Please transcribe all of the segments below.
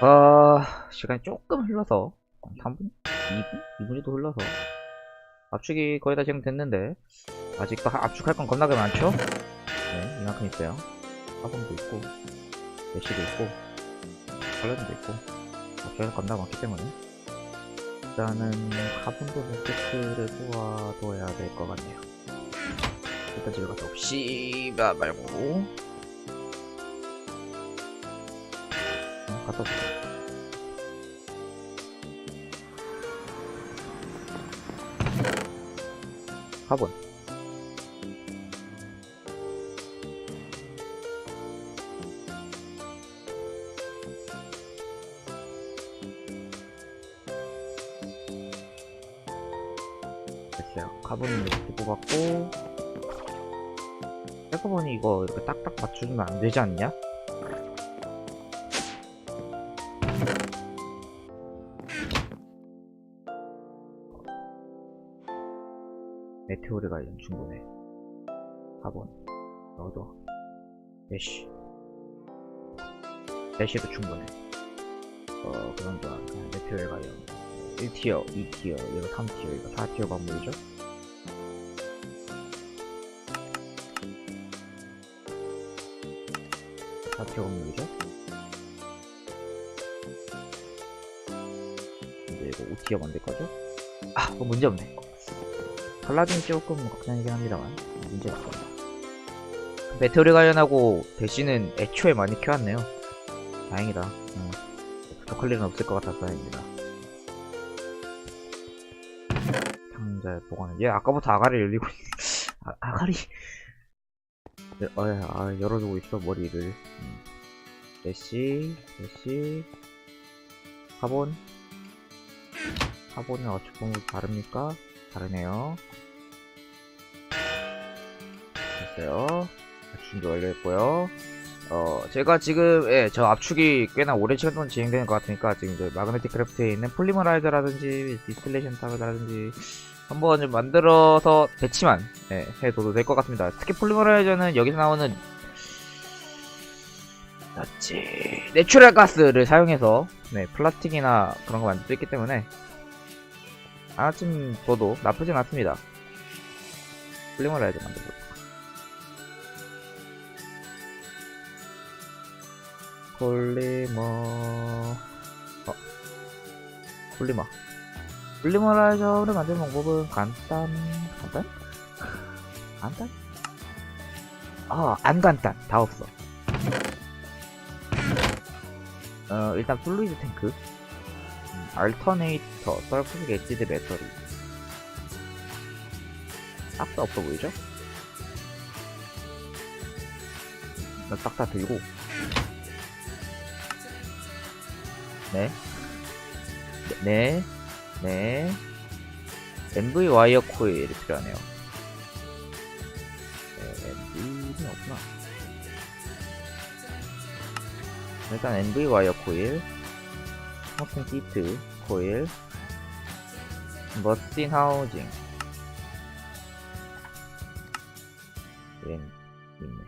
아, 시간이 조금 흘러서, 3분? 2분? 2분이 또 흘러서, 압축이 거의 다 진행됐는데, 아직도 하- 압축할 건 겁나게 많죠? 네, 이만큼 있어요. 화분도 있고, 메시도 있고, 칼럼도 있고, 압축할 건 겁나게 많기 때문에, 일단은, 몇 세트를 모아둬야 될 것 같네요. 일단 집에 가서 씨바 말고, 어, 올게요. 화분 됐어요 카본은 이렇게 뽑았고 생각보니 이거 이렇게 딱딱 맞추면 안 되지 않냐? 테오르 관련 충분해. 카본. 넣어둬. 메쉬. 메쉬도 충분해. 어, 그런 거. 메테오르 관련. 1티어, 2티어, 이거 3티어, 이거 4티어 광물이죠? 사티어 광물이죠? 이제 이거 5티어 만들 거죠? 아, 뭐 문제 없네. 팔라딘 조금 걱정이긴 합니다만 문제가 없습니다. 메테오리 관련하고 대신은 애초에 많이 키웠네요. 다행이다. 어. 부족할 일은 없을 것 같아서 다행입니다. 상자에 보관은 얘 아까부터 아가리 열리고 있... 아, 아가리 네, 어, 아, 열어두고 있어 머리를 음. 대시 대시 카본 카본은 어찌 보면 다릅니까? 다르네요. 됐어요. 준비 완료했고요. 어, 제가 지금, 예, 저 압축이 꽤나 오랜 시간 동안 진행되는 것 같으니까, 지금 이제 마그네틱 크래프트에 있는 폴리머라이저라든지, 디스틸레이션 탑이라든지, 한번 좀 만들어서 배치만, 예, 해둬도 될 것 같습니다. 특히 폴리머라이저는 여기서 나오는, 맞지, 내추럴 가스를 사용해서, 네, 플라스틱이나 그런 거 만들 수 있기 때문에, 하나쯤 둬도 나쁘진 않습니다. 폴리머라이저 만들고. 폴리머. 어. 폴리머. 폴리머라이저를 만드는 방법은 간단 간단? 간단? 아안 간단. 다 없어. 어 일단 플루이드 탱크. 음, 알터네이터 썰프식 엣지드 배터리. 싹다 없어 보이죠? 딱 다 들고 네. 네. 네. MV 와이어 코일이 필요하네요. 네, MV는 없구나. 일단 MV 와이어 코일, 하품 시트 코일, 머신 하우징. 네, 있네.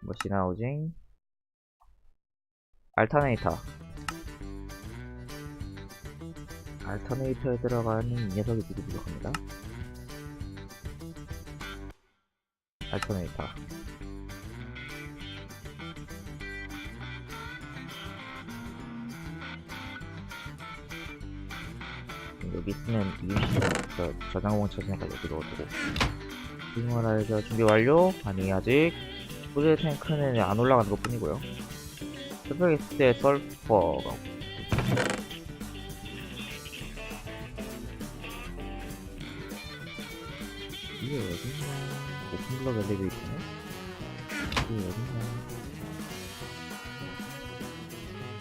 머신 하우징, 알터네이터. 알터네이터에 들어가는 이 녀석이 두개 부족합니다. 알터네이터. 여기 있으면 이유시 저 저장공 여기 넣어두고 빙어라이저 준비 완료? 아니 아직 소재 탱크는 안 올라가는 것 뿐이고요 스프레스의 설퍼가 오픈블럭 엘리베이터네? 이게 어딨나?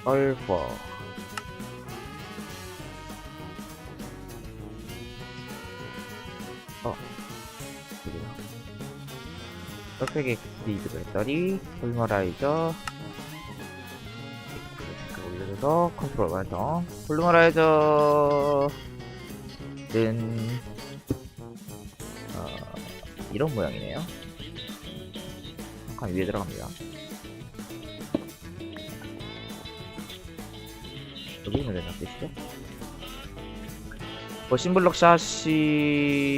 얼퍼 어. 그래요. 퍼펙트 엑스리드 배터리 폴리머라이저. 이렇게 올려줘서 컨트롤 완성. 폴리머라이저는 어, 이런 모양이네요. 약간 위에 들어갑니다. 여기 있는 데나 뜻이죠? 머신블럭 샷이랑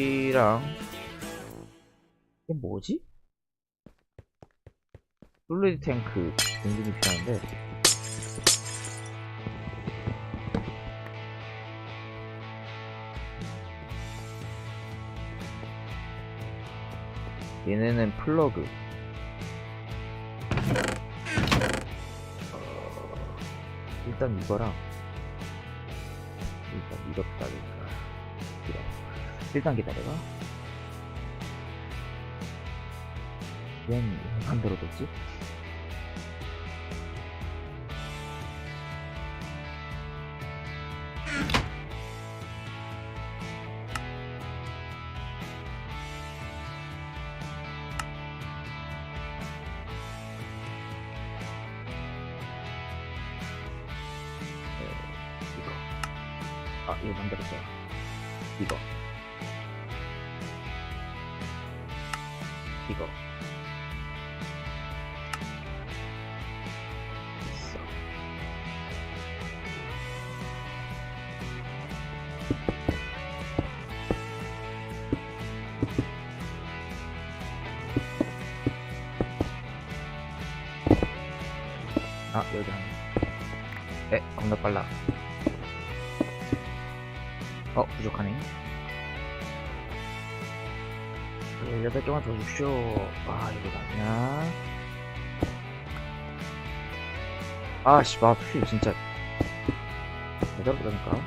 이게 뭐지? 솔리드 탱크 엔진이 필요한데 얘네는 플러그. 어, 일단 이거랑 일단 이거 기다릴까 기다려 일단 기다려봐. 웬 만들어뒀지? 아 이거 만들었어요 이거 18개만 더 주십시오. 아 이거 맞냐 아씨 마필 진짜. 제대로 그러니까.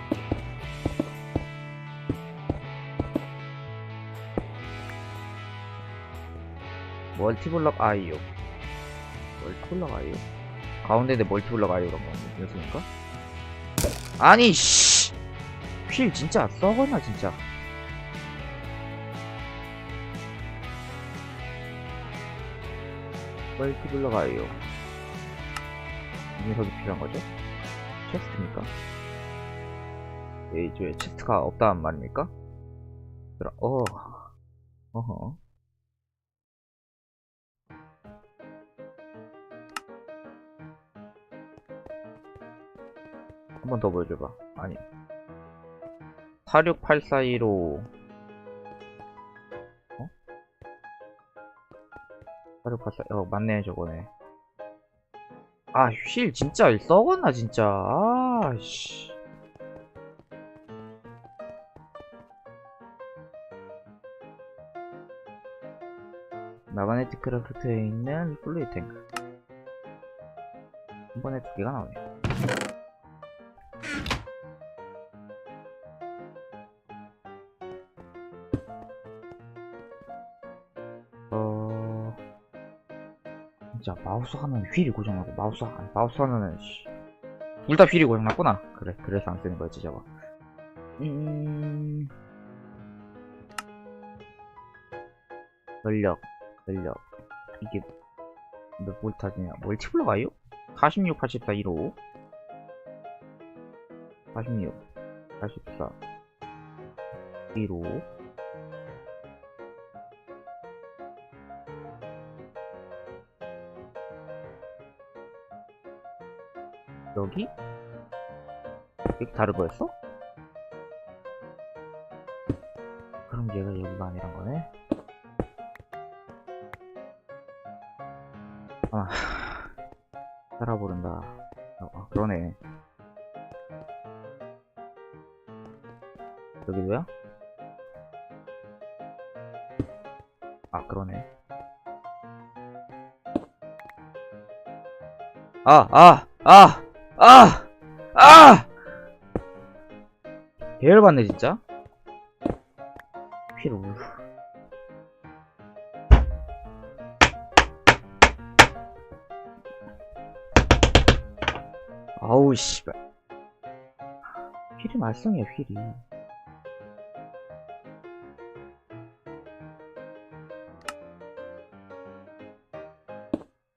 멀티블럭 아이오. 멀티블럭 아이오? 가운데에 멀티블럭 아이오란 거 있습니까? 아니 씨! 휠 진짜 썩었나 진짜 멀티블럭 아이오 이 녀석이 필요한 거죠? 체스트입니까? 에이조에 체스트가 없다는 말입니까? 그럼 어 어허 한 번 더 보여줘봐. 아니. 46842로. 4684, 어, 맞네, 저거네. 아, 휠 진짜 썩었나, 진짜. 아, 씨. 마그네틱 크래프트에 있는 플루이 탱크. 한 번에 두 개가 나오네. 마우스 하나는 휠이 고장나고 마우스 하 마우스 하나는 둘다 휠이 고장났구나. 그래 그래서 안 쓰는 거였지 저거. 음. 전력 전력. 이게 몇 볼타지냐? 멀티플러 가요? 46, 84, 15 46 84 15 여기? 여기 다른 거였어? 그럼 얘가 여기가 아니란 거네? 아, 살아보른다. 어, 아, 그러네. 여기도야? 아, 그러네. 아, 아, 아! 아! 아! 계열받네 진짜? 피로 아우 씨발. 휠이 말썽이야 휠이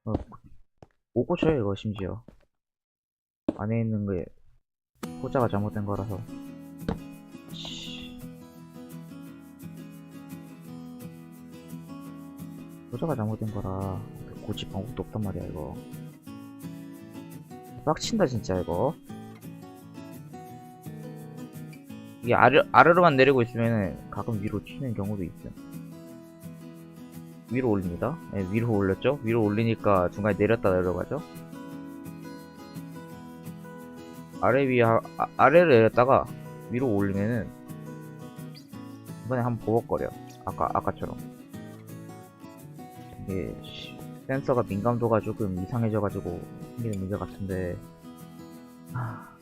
어, 못 고쳐요 이거 심지어 안에 있는 게 포자가 잘못된 거라서 씨. 포자가 잘못된 거라 고칠 방법도 없단 말이야 이거 빡친다 진짜 이거 이게 아래, 아래로만 내리고 있으면은 가끔 위로 튀는 경우도 있어요. 위로 올립니다. 네, 위로 올렸죠? 위로 올리니까 중간에 내렸다 내려가죠? 아래 위, 아, 아래를 내렸다가 위로 올리면은 이번에 한번 버벅거려. 아까, 아까처럼. 이게, 씨, 센서가 민감도가 조금 이상해져가지고 생기는 문제 같은데, 하...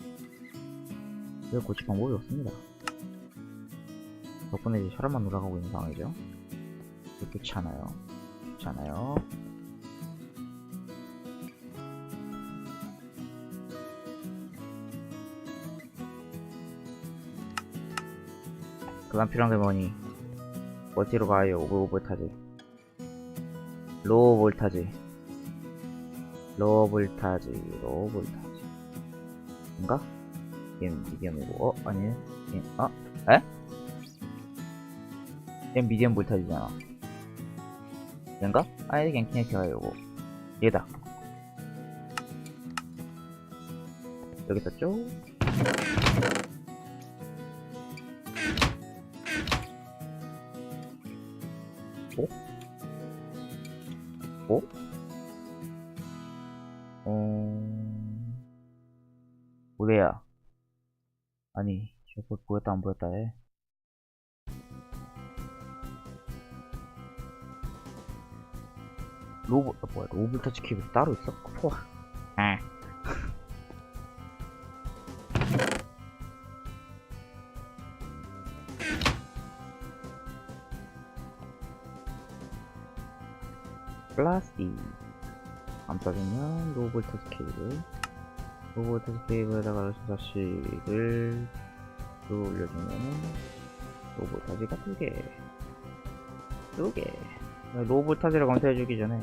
왜 고칠 방법이 없습니다. 덕분에 이제 혈압만 올라가고 있는 상황이죠. 좋지 않아요. 좋지 않아요. 그만 필요한 게 뭐니? 어디로 가요? 로우 볼타지. 로우 볼타지. 로우 볼타지. 로우 볼타지. 뭔가? 얘는 미디엄이고, 어? 아니네. 얘, 아? 에? 얘는 미디엄 볼타지잖아. 얘인가? 아니, 그냥 키네티가 요거. 얘다. 여기 있었 터치 키보드 따로 있어? 포. 아. 플라스틱. 감싸주면 로봇 터치 케이블. 로봇 터치 케이블에다가 주사식을 또 올려주면은 로봇 터치가 두 개. 두 개. 로봇 타지를 검사해주기 전에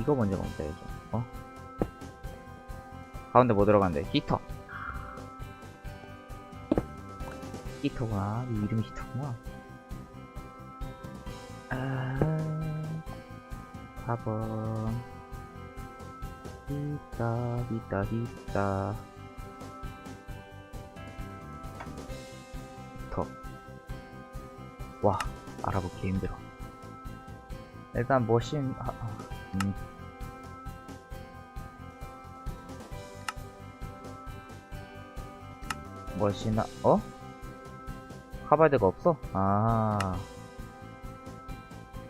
이거 먼저 검사해줘. 어? 가운데 뭐 들어간대? 히터. 이 이름이 히터구나. 아, 4번. 히터, 히터, 히터. 히터. 와, 알아보기 힘들어. 일단 머신 아, 아, 음. 머신아 어? 카바드가 없어? 아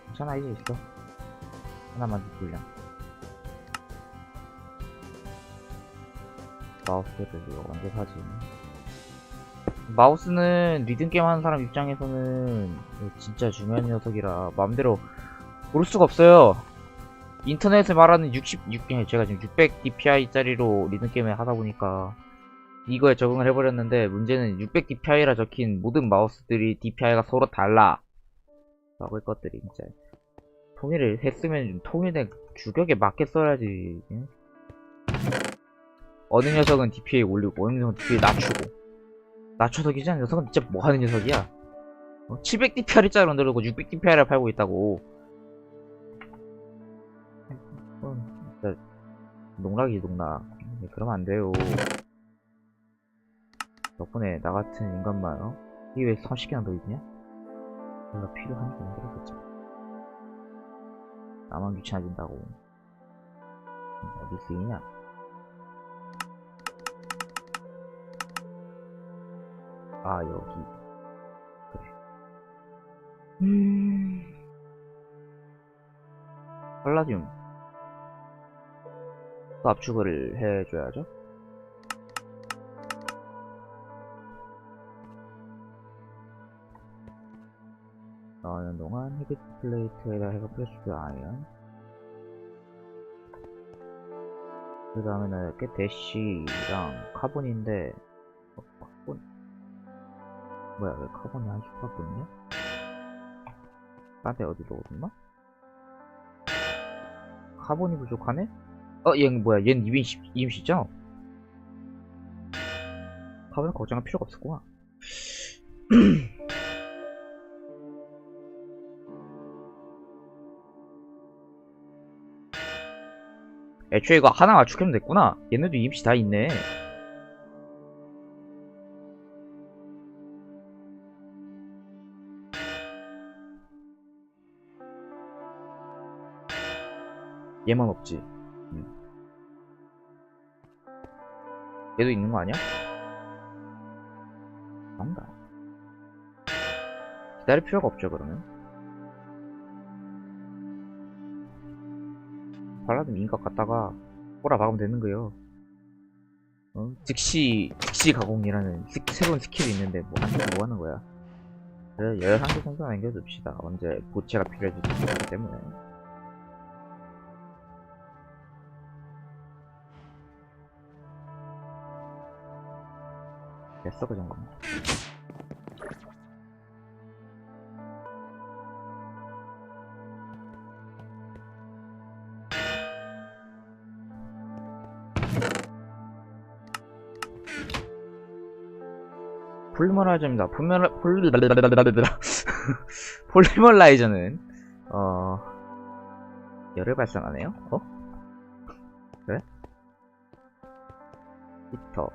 괜찮아 이제 있어 하나만 더 불량 마우스를 이거 언제 사지 마우스는 리듬게임 하는 사람 입장에서는 진짜 중요한 녀석이라 마음대로 고를 수가 없어요. 인터넷에 말하는 66, 예, 제가 지금 600 DPI짜리로 리듬게임을 하다 보니까 이거에 적응을 해버렸는데 문제는 600 DPI라 적힌 모든 마우스들이 DPI가 서로 달라. 막을 것들이 진짜. 통일을 했으면 좀 통일된 규격에 맞게 써야지. 예? 어느 녀석은 DPI 올리고 어느 녀석은 DPI 낮추고 낮춰서 기지 않은 녀석은 진짜 뭐 하는 녀석이야? 700 DPI짜리 만들고 600 DPI를 팔고 있다고. 진짜 농락이 농락. 네, 그러면 안 돼요. 덕분에 나 같은 인간만 어? 이게 왜 30개나 더 있냐? 내가 필요하니까 만들었겠지 나만 귀찮아진다고. 어디 쓰이냐? 아 여기. 그래. 음. 팔라듐 또 압축을 해줘야죠. 나오는 동안 헤비 플레이트에다 해가 플래시드 아이언 그 다음에는 이렇게 대시랑 카본인데 어, 카본 뭐야 왜 카본이 한 슈퍼밖에 없냐? 딴데 어디 넣어뒀나? 카본이 부족하네? 어, 얘는 뭐야? 얘는 이민 임시죠? 파벌 걱정할 필요가 없었구나. 애초에 이거 하나 맞추면 됐구나. 얘네도 임시 다 있네. 얘만 없지. 얘도 있는 거 아니야? 안다. 기다릴 필요가 없죠, 그러면. 발라드 인각 갖다가 꼬라 박으면 되는 거요. 어? 즉시, 즉시 가공이라는 스- 새로운 스킬이 있는데, 뭐, 한, 뭐 하는 거야? 그래, 11개 정도 남겨둡시다. 언제 보체가 필요해질지 모르기 때문에. 됐어, 그 정도면. 폴리머라이저입니다. 폴리머라, 폴리, 폴리머라이저는, 어, 열을 발생하네요? 어? 그래? 히터.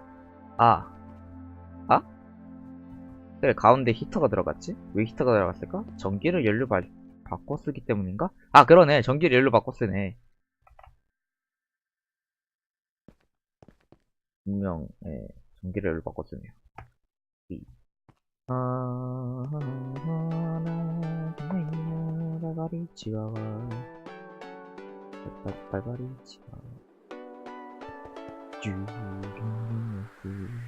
아. 아? 그래, 가운데 히터가 들어갔지? 왜 히터가 들어갔을까? 전기를 연료 바, 바꿔 쓰기 때문인가? 아, 그러네. 전기를 연료 바꿔 쓰네. 분명, 예, 전기를 연료 바꿔 쓰네요. 아, 발바리치가 발바리치가 쭈루루루 가빠와이야 이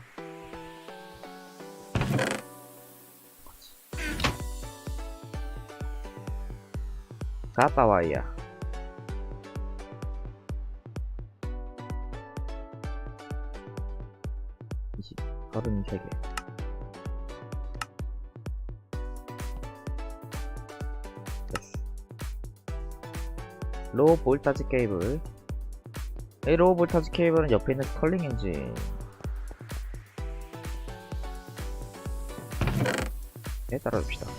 십 서른 세 개. 됐어. 로우 볼타지 케이블. 이 로우 볼타지 케이블은 옆에 있는 스컬링 엔진. 네 따라줍시다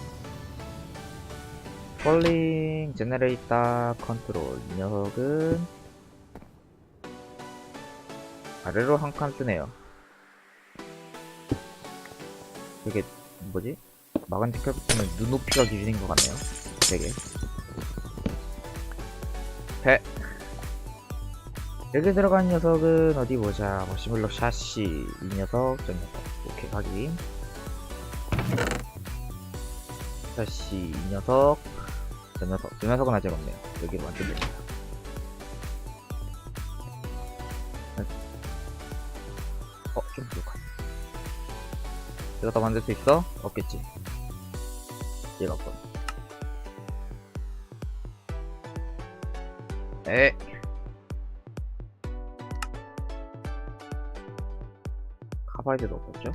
스컬링 제네레이터 컨트롤 이 녀석은 아래로 한 칸 뜨네요 이게 뭐지? 마간틱 캡틴은 눈높이가 기준인 것 같네요. 되게. 배. 여기 들어간 녀석은 어디 보자. 뭐 시뮬러 샤시 이 녀석, 저 녀석. 오케이 확인. 샤시 이 녀석, 저 녀석. 저 녀석은 아직 없네요. 여기로 만들면 됩니다. 어, 좀 부족하네. 이거 더 만들 수 있어? 없겠지. 얘가 없군. 에. 카바이드도 없겠죠?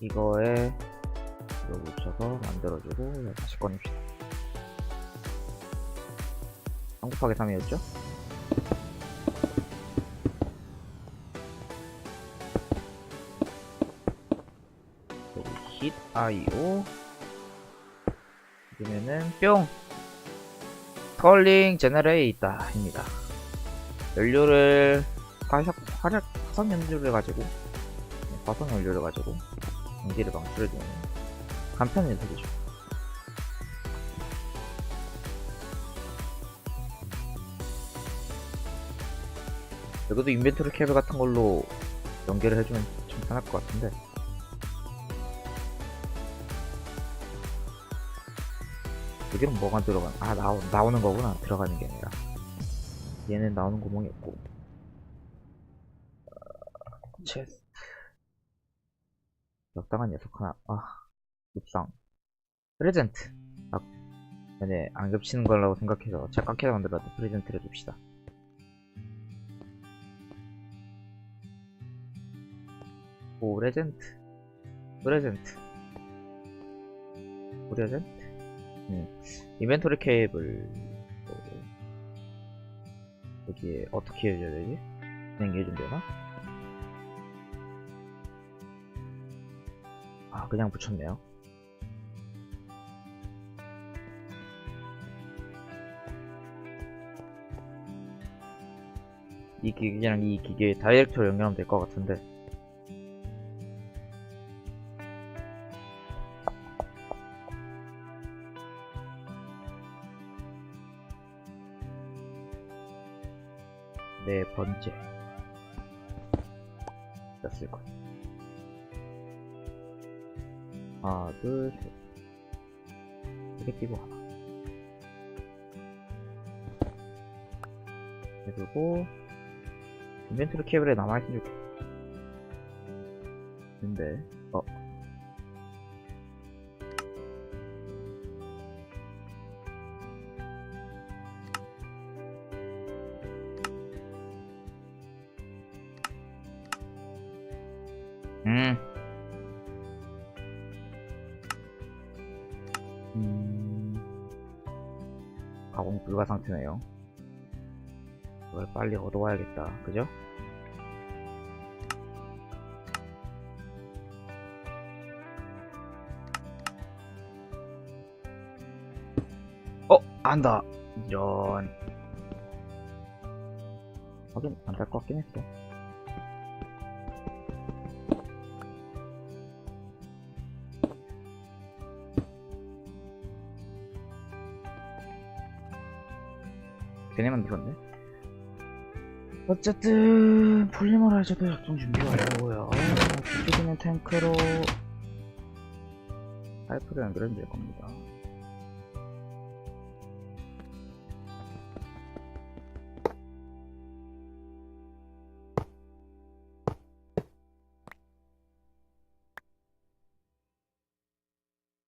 이거에 이거 묻혀서 만들어주고 다시 꺼냅시다. 한국하게 3이었죠? 여기 힛 IO 그러면은 뿅 컬링 제너레이터 입니다 연료를 화력 화력 화석 연료를 가지고 네, 화석 연료를 가지고 전기를 방출해주는 간편 녀석이죠. 여기도 인벤토리 캡을 같은 걸로 연결을 해주면 참 편할 것 같은데. 여기는 뭐가 들어가 아 나오, 나오는 거구나. 들어가는 게 아니라. 얘는 나오는 구멍이 없고. 어, 체스트 적당한 녀석 하나. 아 읍상. 프레젠트. 아 얘네 안 겹치는 거라고 생각해서 깎게 만들었는데 프레젠트를 줍시다. 오 레젠트. 프레젠트. 오레젠트? 음. 이벤토리 케이블. 어, 여기에 어떻게 해줘야 되지? 그냥 해주면 되나? 그냥 붙였네요. 이 기계랑 이 기계 다이렉트로 연결하면 될 것 같은데. 네 번째. 하나, 둘, 셋. 이렇게 띄고 하나. 그리고 인벤토리 케이블에 줄 근데 어 음. 음. 불가 상태네요. 이걸 빨리 얻어와야겠다. 그죠? 어! 안다! 이런. 하긴, 안 될 것 같긴 했어. 괜히 만들었네. 어쨌든 폴리머라이저도 약종 준비 완료고요. 부수기는 탱크로 파이프를 될 겁니다.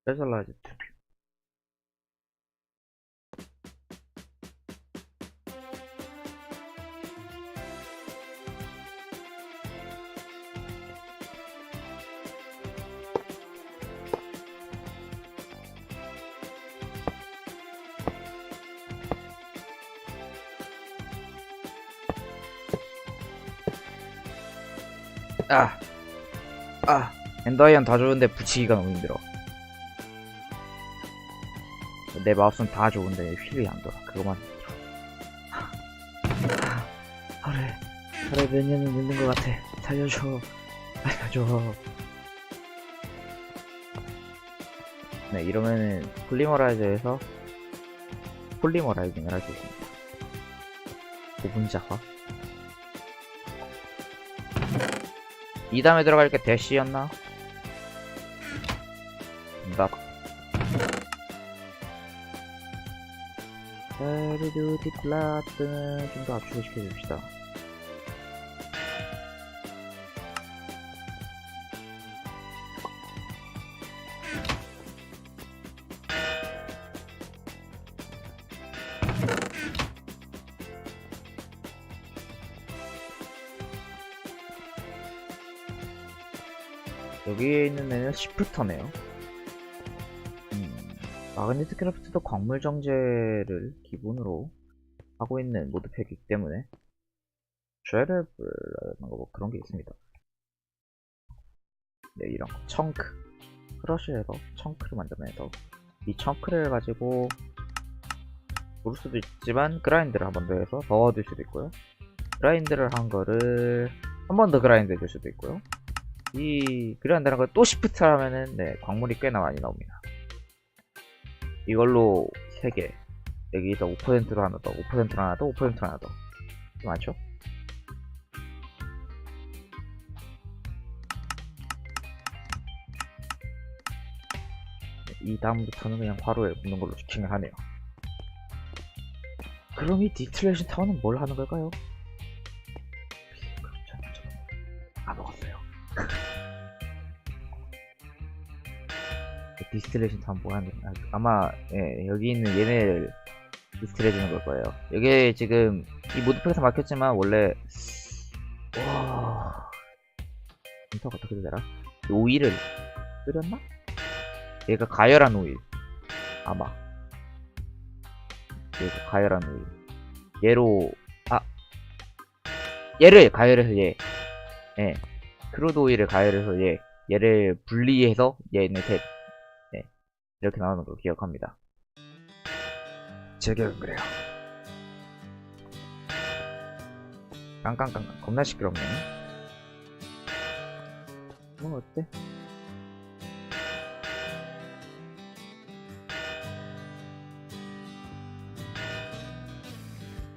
스페셜라이즈 튜 엔더아이언 다 좋은데 붙이기가 너무 힘들어. 내 마우스는 다 좋은데 휠이 안 돌아. 그거만. 아, 하루에, 하루에 몇 년은 늦는 것 같아. 살려줘. 살려줘. 네, 이러면은 폴리머라이저에서 폴리머라이징을 할 수 있습니다. 5분 작업. 이 다음에 들어갈 게 대시였나? 나 듀티 플라트는 좀 더 압축을 시켜줍시다. 여기에 있는 애는 시프터네요. 음, 마그네트 크래프트도 광물 정제를 기본으로 하고 있는 모드팩이기 때문에 쉐레블라는 거뭐 그런 게 있습니다. 네, 이런 거. 청크. 크러쉬에서 청크를 만들어내서 이 청크를 가지고 부를 수도 있지만 그라인드를 한 번 더 해서 더 얻을 수도 있고요. 그라인드를 한 거를 한 번 더 그라인드 해줄 수도 있고요. 이 그라인드라는 걸또 시프트 하면은 네, 광물이 꽤나 많이 나옵니다. 이걸로 3개 여기서 5%로 하나 더 5%로 하나 더 5%로 하나 더? 네, 이 다음부터는 그냥 화로에 굽는 걸로 지칭을 하네요. 그럼 이 디스틸레이션 타워는 뭘 하는 걸까요? 디스틸레이션 타워 뭐 하는 아, 아마 예, 여기 있는 얘네를 디스틸 해주는 걸 거예요. 이게 지금 이 모드팩에서 막혔지만 원래 와 인터가 어떻게 되더라? 이 오일을 끓였나? 얘가 가열한 오일 아마 얘가 가열한 오일 얘로 아 얘를 가열해서 얘 예. 크루드 오일을 가열해서 얘 얘를 분리해서 얘네 셋 네. 이렇게 나오는 걸 기억합니다. 제 기억은 그래요. 깡깡깡깡 겁나 시끄럽네. 뭐 어때?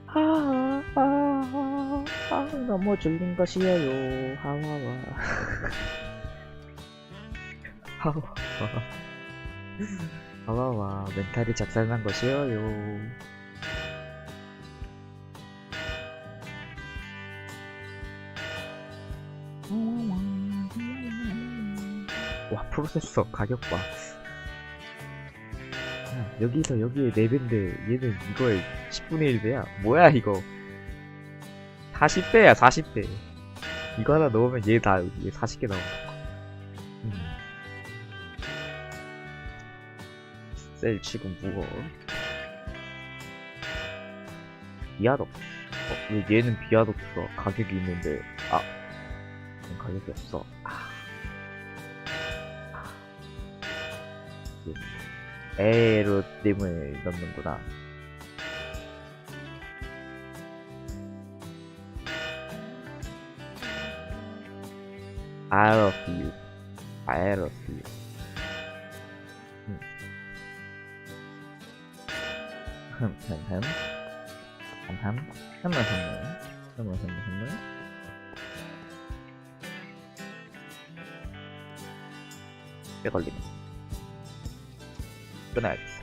아, 아, 아. 너무 졸린 것이에요. 하와와. 하와와. 하와와. 멘탈이 작살난 것이에요. 와, 프로세서 가격 봐. 야, 여기서 여기에 4배인데 얘는 이거에 10분의 1배야? 뭐야 이거 40배야 40배 이거 하나 넣으면 얘다얘 40개 나온다 셀 치고 무거워 비아독 어, 왜 얘는 비아독스가 가격이 있는데 아 가격이 없어 아. 아. 얘 에로 때문에 넣는구나 I love you. I love you. 흠, 흠, 흠. 흠, 흠. 흠, 흠, 흠. 흠, 흠, 흠. 꽤 걸리네. 끊어야겠어.